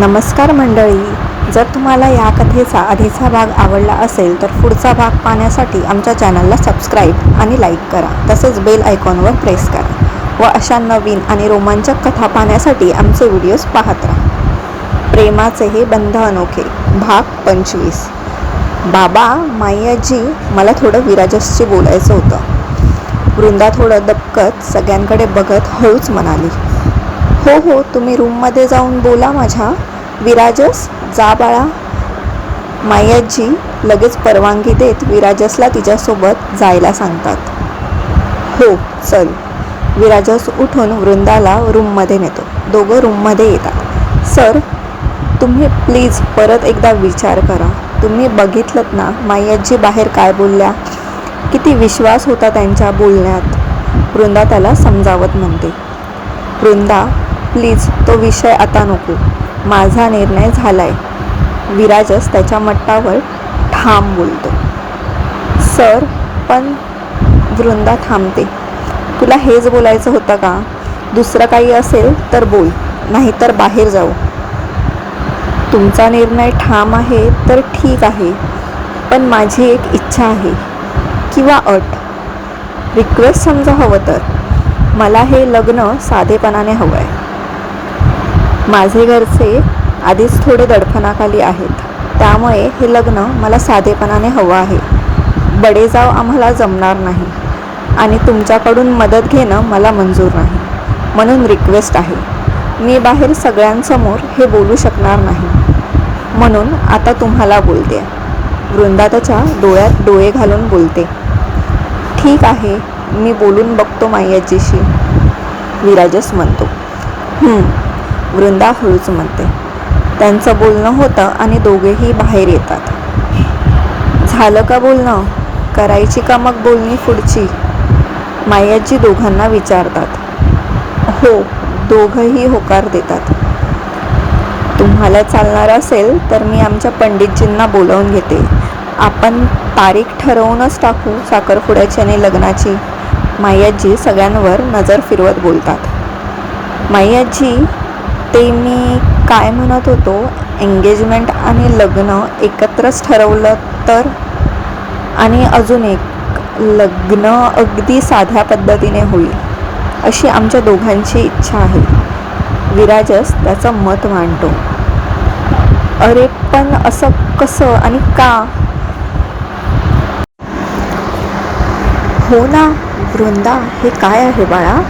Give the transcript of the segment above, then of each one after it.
नमस्कार मंडळी. जर तुम्हाला या कथेचा आधीचा भाग आवडला असेल तर पुढचा भाग पाहण्यासाठी आमच्या चॅनलला सबस्क्राईब आणि लाईक करा. तसेच बेल आयकॉनवर प्रेस करा व अशा नवीन आणि रोमांचक कथा पाहण्यासाठी आमचे व्हिडिओज पाहत राहा. प्रेमाचे हे बंध अनोखे. भाग पंचवीस. बाबा मायाजी मला थोडं विराजसशी बोलायचं होतं. वृंदा थोडं दबकत सगळ्यांकडे बघत हळूच म्हणाली हो हो तुम्ही रूममध्ये जाऊन बोला माझ्या. विराजस जा बाळा. मायाजी लगेच परवानगी देत विराजसला तिच्यासोबत जायला सांगतात. हो चल. विराजस उठून वृंदाला रूममध्ये नेतो. दोघं रूममध्ये येतात. सर तुम्ही प्लीज परत एकदा विचार करा. तुम्ही बघितलं ना मायाजी बाहेर काय बोलल्या? किती विश्वास होता त्यांच्या बोलण्यात. वृंदा त्याला समजावत म्हणते. वृंदा प्लीज तो विषय आता नको. माझा निर्णय झालाय. विराजस त्याच्या मट्टावर ठाम बोलतो. सर पण वृंदा थांबते. तुला हेच बोलायचं होतं का? दुसरं काही असेल तर बोल नाहीतर बाहेर जाऊ. तुमचा निर्णय ठाम आहे तर ठीक आहे पण माझी एक इच्छा आहे. किंवा अट. रिक्वेस्ट समजा हवं तर. मला हे लग्न साधेपणाने हवं आहे माझे घरचे आधीच थोडे दडपणाखाली आहेत. त्यामुळे हे लग्न मला साधेपणाने हवं आहे. बडेजाव आम्हाला जमणार नाही आणि तुमच्याकडून मदत घेणं मला मंजूर नाही. म्हणून रिक्वेस्ट आहे. मी बाहेर सगळ्यांसमोर हे बोलू शकणार नाही. म्हणून आता तुम्हाला बोलते. वृंदा त्याच्या डोळ्यात डोळे घालून बोलते. ठीक आहे. मी बोलून बघतो मायाजीशी विराजस म्हणतो. वृंदा हळूच म्हणते. त्यांचं बोलणं होतं आणि दोघेही बाहेर येतात. झालं का बोलणं? करायची का मग बोलणी पुढची? मायाजी दोघांना विचारतात. हो दोघंही होकार देतात. तुम्हाला चालणार असेल तर मी आमच्या पंडितजींना बोलावून घेते. आपण तारीख ठरवूनच टाकू साखरपुड्याची आणि लग्नाची. मायाजी सगळ्यांवर नजर फिरवत बोलतात. मायाजी ते मी काय म्हणत होतो? एंगेजमेंट आणि लग्न एकत्रच ठरवलं तर? आणि अजून एक लग्न अगदी साध्या पद्धतीने होईल अशी आमच्या दोघांची इच्छा आहे. विराजस त्याचं मत मांडतो. अरे पण असं कसं आणि का? हो ना वृंदा हे काय आहे बाळा?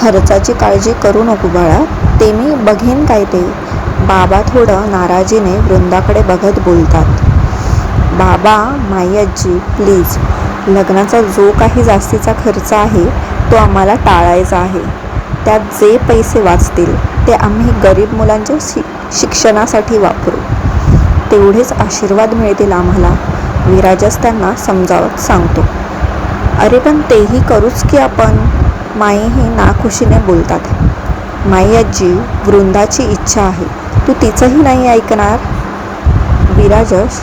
खर्चाची काळजी करू नको बाळा. ते मी बघेन काय ते. बाबा थोडं नाराजीने वृंदाकडे बघत बोलतात. बाबा मायाजी प्लीज लग्नाचा जो काही जास्तीचा खर्च आहे तो आम्हाला टाळायचा आहे. त्यात जे पैसे वाचतील ते आम्ही गरीब मुलांच्या शि शिक्षणासाठी वापरू. तेवढेच आशीर्वाद मिळतील आम्हाला विराजस त्यांना समजावत सांगतो. अरे पण तेही करूच की आपण. माई ही नाखुशीने बोलतात. माई आजी वृंदाची इच्छा आहे. तू तिचंही नाही ऐकणार? विराजश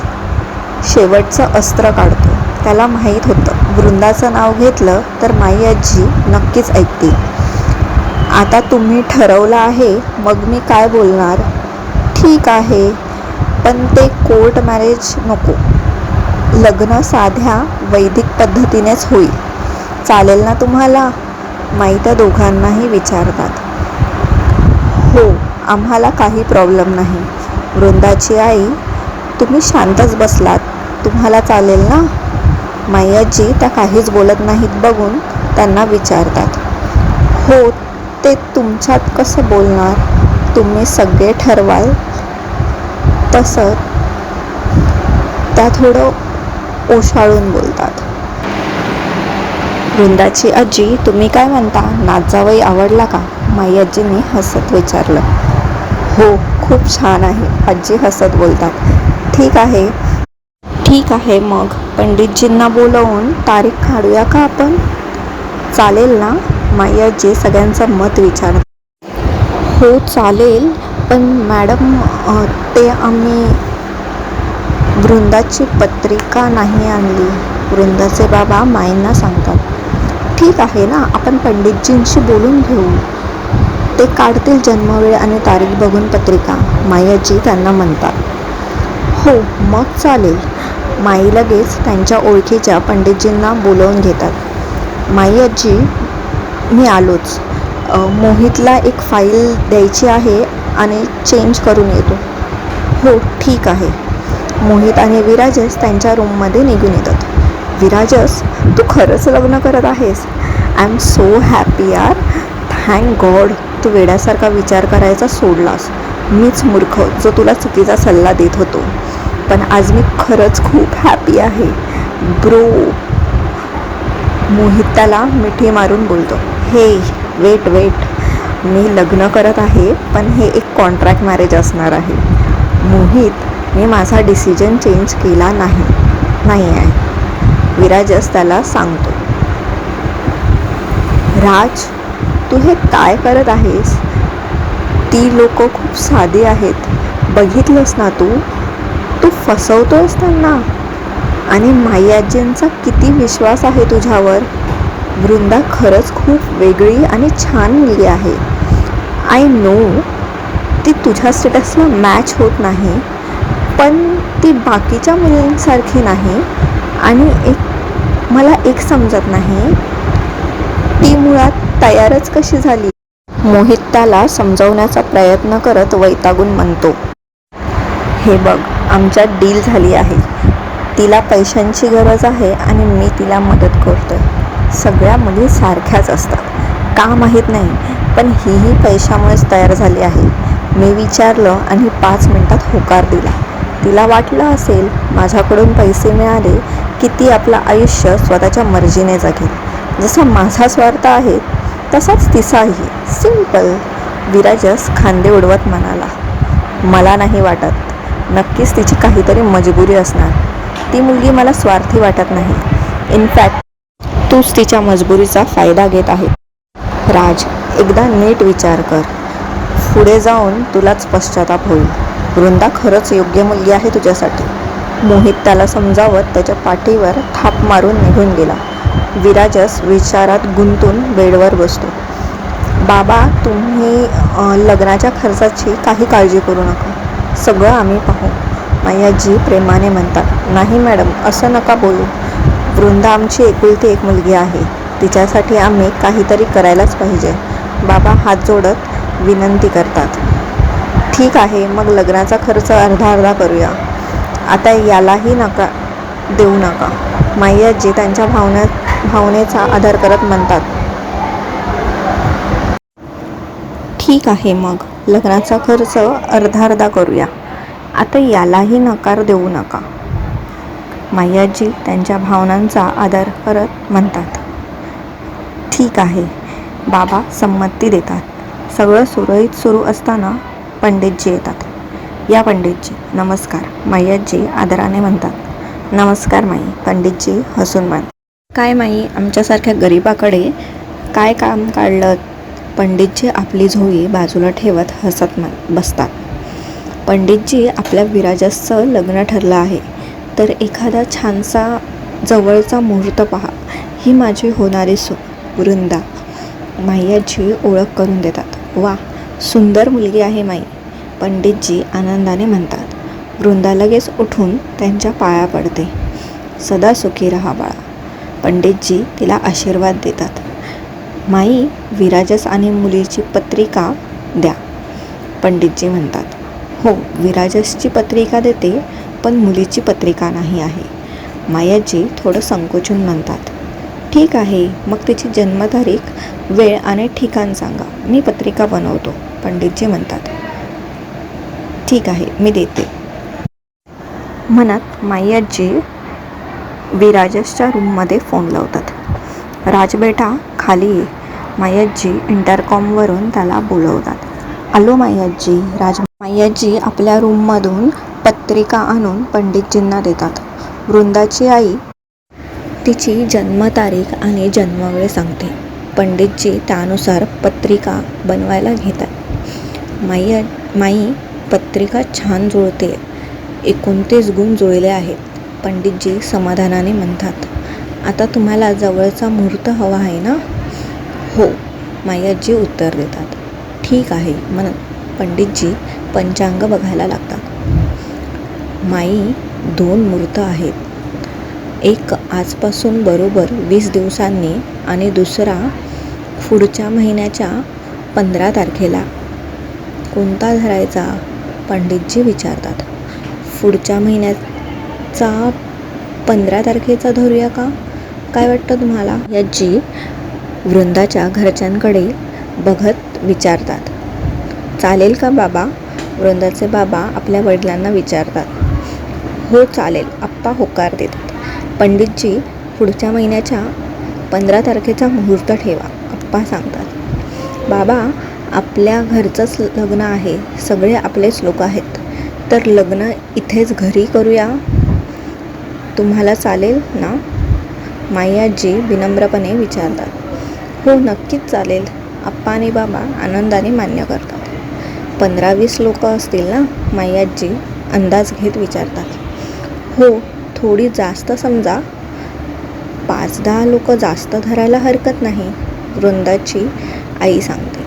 शेवटचं अस्त्र काढतो. त्याला माहीत होतं. वृंदाचं नाव घेतलं तर माई आजी नक्कीच ऐकतील. आता तुम्ही ठरवलं आहे मग मी काय बोलणार? ठीक आहे पण ते कोर्ट मॅरेज नको. लग्न साध्या वैदिक पद्धतीनेच होईल. चालेल ना तुम्हाला? माई त्या दोघांनाही विचारतात. हो आम्हाला काही प्रॉब्लेम नाही. वृंदाची आई तुम्ही शांतच बसलात. तुम्हाला चालेल ना? मायाजी त्या काहीच बोलत नाहीत बघून त्यांना विचारतात. हो ते तुमच्यात कसं बोलणार? तुम्ही सगळे ठरवाल? तसं त्या थोडं ओशाळून बोलतात. वृंदाची आजी तुम्ही काय म्हणता? नाचावई आवडला का? माई आजीने हसत विचारलं. हो खूप छान आहे. आजी हसत बोलतात. ठीक आहे. ठीक आहे मग. पंडितजींना बोलवून तारीख काढूया का आपण? चालेल ना? माई आजी सगळ्यांचं मत विचार हो चालेल. पण मॅडम ते आम्ही वृंदाची पत्रिका नाही आणली. वृंदाचे बाबा माईंना सांगतात ठीक आहे ना आपण पंडितजींशी बोलून घेऊ. ते काढतील जन्मवेळ आणि तारीख बघून पत्रिका. मायाजी त्यांना म्हणतात. हो मग चालेल. माई लगेच त्यांच्या ओळखीच्या पंडितजींना बोलवून घेतात. माई मी आलोच. मोहितला एक फाईल द्यायची आहे आणि चेंज करून येतो. हो ठीक आहे. मोहित आणि विराजस त्यांच्या रूममध्ये निघून येतात. विराजस तू खरंच लग्न करत आहेस? आय एम सो हॅपी यार. थँक गॉड तू वेड्यासारखा विचार करायचा सोडलास. मीच मूर्ख जो तुला चुकीचा सल्ला देत होतो. पण आज मी खरंच खूप हॅपी आहे. ब्रो मोहित त्याला मिठी मारून बोलतो. हे वेट वेट मी लग्न करत आहे पण हे एक कॉन्ट्रॅक्ट मॅरेज असणार आहे. मोहित मी माझा डिसिजन चेंज केला नाही. नाही आहे. विराजस त्याला सांगतो. राज तू हे काय करत आहेस? ती लोक खूप साधी आहेत. बघितलंस ना तू? तू फसवतोयस त्यांना. आणि माई आजींचा किती विश्वास आहे तुझ्यावर? वृंदा खरंच खूप वेगळी आणि छान मुलगी आहे. आय नो ती तुझ्या स्टेटसला मॅच होत नाही. पण ती बाकीच्या मुलींसारखी नाही. आणि एक मला एक समजत नाही. ती मुळात तयारच कशी झाली? मोहित त्याला समजवण्याचा प्रयत्न करत वैतागून म्हणतो हे बघ आमच्यात डील झाली आहे. तिला पैशांची गरज आहे आणि मी तिला मदत करतोय. सगळ्या मुली सारख्याच असतात. का माहीत नाही पण हीही पैशामुळेच तयार झाली आहे. मी विचारलं आणि पाच मिनिटात होकार दिला. तिला वाटलं असेल माझ्याकडून पैसे मिळाले की ती आपलं आयुष्य स्वतःच्या मर्जीने जगेल. जसा माझा स्वार्थ आहे तसाच तिचाही. सिंपल विराजस खांदे उडवत म्हणाला. मला नाही वाटत. नक्कीच तिची काहीतरी मजबुरी असणार. ती मुलगी मला स्वार्थी वाटत नाही. इनफॅक्ट तूच तिच्या मजबुरीचा फायदा घेत आहे. राज एकदा नीट विचार कर. पुढे जाऊन तुलाच पश्चाताप होईल. वृंदा खरंच योग्य मुलगी आहे तुझ्यासाठी. मोहित त्याला समजावत त्याच्या पाठीवर थाप मारून निघून गेला. विराजस विचारात गुंतून बेडवर बसतो. बाबा तुम्ही लग्नाच्या खर्चाची काही काळजी करू नका. सगळं आम्ही पाहू. मायाजी प्रेमाने म्हणतात. नाही मॅडम असं नका बोलू. वृंदा आमची एकुलती एक मुलगी आहे. तिच्यासाठी आम्ही काहीतरी करायलाच पाहिजे. बाबा हात जोडत विनंती करतात. ठीक आहे मग लग्नाचा खर्च अर्धा अर्धा करूया. आता यालाही नका देऊ नका. मायाजी त्यांच्या भावना भावनेचा आधार करत म्हणतात. ठीक आहे मग लग्नाचा खर्च अर्धा अर्धा करूया. आता यालाही नकार देऊ नका. माईअज्जी त्यांच्या भावनांचा आदर करत म्हणतात. ठीक आहे बाबा संमती देतात. सगळं सुरळीत सुरू असताना पंडितजी येतात. या पंडितजी नमस्कार. मायाजी आदराने म्हणतात. नमस्कार माई. पंडितजी हसून मान काय माई? आमच्यासारख्या गरिबाकडे काय काम काढलं? पंडितजी आपली झोळी बाजूला ठेवत हसत म बसतात. पंडितजी आपल्या विराजसचं लग्न ठरलं आहे. तर एखादा छानसा जवळचा मुहूर्त पहा. ही माझी होणारी सू वृंदा. मायाची ओळख करून देतात. वा सुंदर मुलगी आहे माई. पंडितजी आनंदाने म्हणतात वृंदा लगेच उठून त्यांच्या पाया पडते. सदा सुखी रहा बाळा. पंडितजी तिला आशीर्वाद देतात. माई विराजस आणि मुलीची पत्रिका द्या. पंडितजी म्हणतात हो विराजसची पत्रिका देते पण मुलीची पत्रिका नाही आहे. मायाजी थोडं संकोचून म्हणतात ठीक आहे मग तिची जन्मतारीख वेळ आणि ठिकाण सांगा. मी पत्रिका बनवतो. पंडितजी म्हणतात ठीक आहे मी देते. म्हणत मायाजी विराजसच्या रूममध्ये फोन लावतात. राजबेटा खाली ये. मायाजी इंटरकॉमवरून त्याला बोलवतात. आलो मायाजी राज मायाजी आपल्या रूममधून पत्रिका आणून पंडितजींना देतात. वृंदाची आई तिची जन्मतारीख आणि जन्मवेळ सांगते. पंडितजी त्यानुसार पत्रिका बनवायला घेतात. माई माई पत्रिका छान जुळते. एकोणतीस गुण जुळले आहेत. पंडितजी समाधानाने म्हणतात आता तुम्हाला जवळचा मुहूर्त हवा आहे ना? हो मायाजी उत्तर देतात. ठीक आहे मन पंडितजी पंचांग बघायला लागतात. माई दोन मूर्त आहेत. एक आजपासून बरोबर वीस दिवसांनी आणि दुसरा पुढच्या महिन्याच्या पंधरा तारखेला. कोणता धरायचा? पंडितजी विचारतात पुढच्या महिन्याचा पंधरा तारखेचा धरूया का? काय वाटतं तुम्हाला? याची वृंदाच्या घरच्यांकडे बघत विचारतात चालेल का बाबा? वृंदाचे बाबा आपल्या वडिलांना विचारतात हो चालेल आप्पा होकार देतात. पंडितजी पुढच्या महिन्याच्या पंधरा तारखेचा मुहूर्त ठेवा आप्पा सांगतात. बाबा आपल्या घरचंच लग्न आहे. सगळे आपलेच लोक आहेत. तर लग्न इथेच घरी करूया? तुम्हाला चालेल ना? मायाजी विनम्रपणे विचारतात. हो नक्कीच चालेल. आप्पा आणि बाबा आनंदाने मान्य करतात. पंधरा वीस लोक असतील ना? मायाजी अंदाज घेत विचारतात. हो थोडी जास्त समजा. पाच दहा लोक जास्त धरायला हरकत नाही वृंदाची आई सांगते.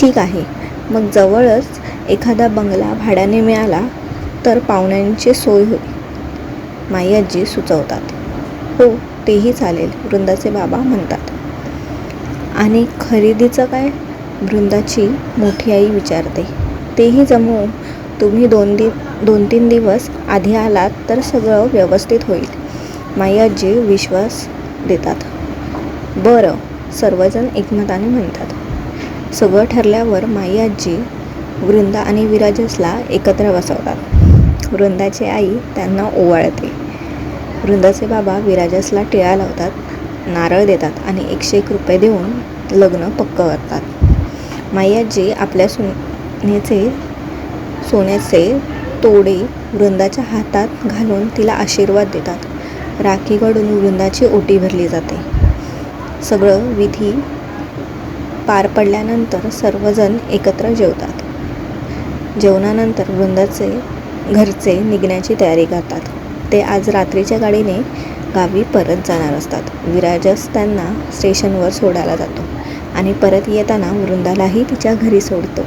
ठीक आहे. मग जवळच एखादा बंगला भाड्याने मिळाला तर पाहुण्यांची सोय होईल. मायाजी सुचवतात. हो तेही चालेल वृंदाचे बाबा म्हणतात. आणि खरेदीचं काय? वृंदाची मोठी आई विचारते. तेही जमवू तुम्ही दोन दि दोन तीन दिवस आधी आलात तर सगळं व्यवस्थित होईल. मायाजी विश्वास देतात. बरं सर्वजण एकमताने म्हणतात. सगळं ठरल्यावर माई आजी वृंदा आणि विराजसला एकत्र बसवतात. वृंदाची आई त्यांना ओवाळते. वृंदाचे बाबा विराजसला टिळा लावतात नारळ देतात आणि एकशे एक रुपये देऊन लग्न पक्क करतात. माई आजी आपल्या सोन्याचे सोन्याचे तोडे वृंदाच्या हातात घालून तिला आशीर्वाद देतात. राखीकडून वृंदाची ओटी भरली जाते. सगळं विधी पार पडल्यानंतर सर्वजण एकत्र जेवतात. जेवणानंतर वृंदाचे घरचे निघण्याची तयारी करतात. ते आज रात्रीच्या गाडीने गावी परत जाणार असतात. विराजस त्यांना स्टेशनवर सोडायला जातो आणि परत येताना वृंदालाही तिच्या घरी सोडतो.